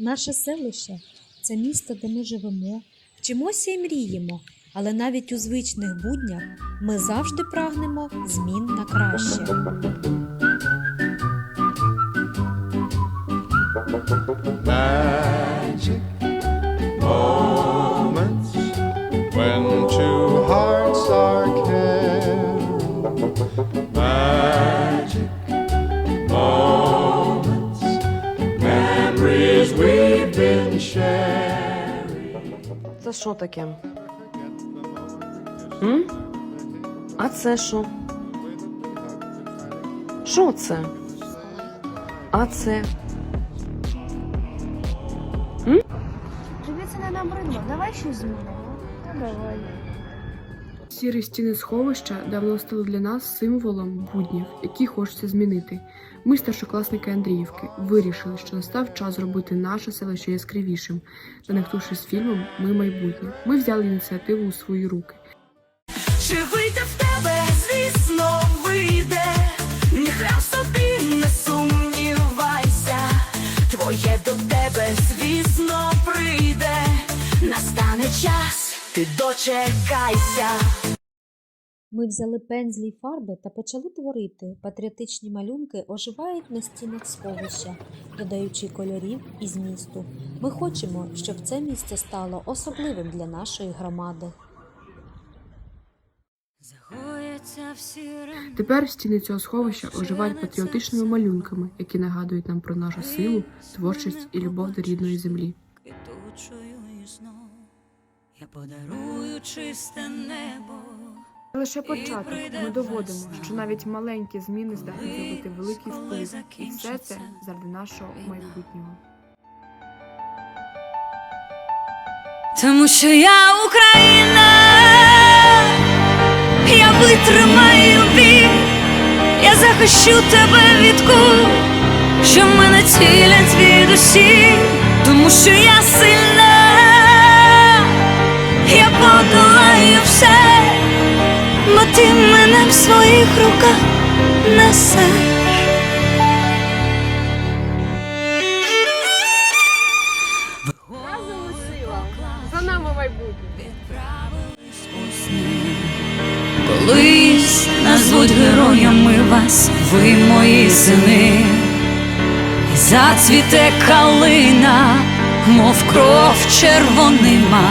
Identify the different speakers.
Speaker 1: Наше селище це місто, де ми живемо, вчимося і мріємо, але навіть у звичних буднях ми завжди прагнемо змін на краще.
Speaker 2: Це що таке? М? А це що? Що це? А це?
Speaker 3: Тобі це не набридло, давай щось змінимо. Та давай.
Speaker 4: Сірі стіни сховища давно стали для нас символом буднів, які хочеться змінити. Ми, старшокласники Андріївки, вирішили, що настав час зробити наше селище яскравішим. Занехтувшись фільмом Ми майбутнє. Ми взяли ініціативу у свої руки.
Speaker 5: Чи в тебе, звісно, вийде, ніхрена собі не сумнівайся, твоє до тебе, звісно, прийде, настане час, ти дочекайся.
Speaker 1: Ми взяли пензлі й фарби та почали творити. Патріотичні малюнки оживають на стінах сховища, додаючи кольорів і змісту. Ми хочемо, щоб це місце стало особливим для нашої громади.
Speaker 4: Тепер стіни цього сховища оживають патріотичними малюнками, які нагадують нам про нашу силу, творчість і любов до рідної землі.
Speaker 5: Я подарую чисте небо.
Speaker 6: Лише початок. Ми доводимо, що навіть маленькі зміни здатні зробити великий вплив, і все це заради нашого майбутнього.
Speaker 5: Тому що я Україна, я витримаю біль, я захищу тебе від кул, що мене цілять від усіх, тому що я сильна, подолаю все, бо ти мене в своїх руках несеш.
Speaker 6: За нами майбутнє!
Speaker 5: Колись назвуть героями вас, ви мої сини, і зацвіте калина, мов кров червонима,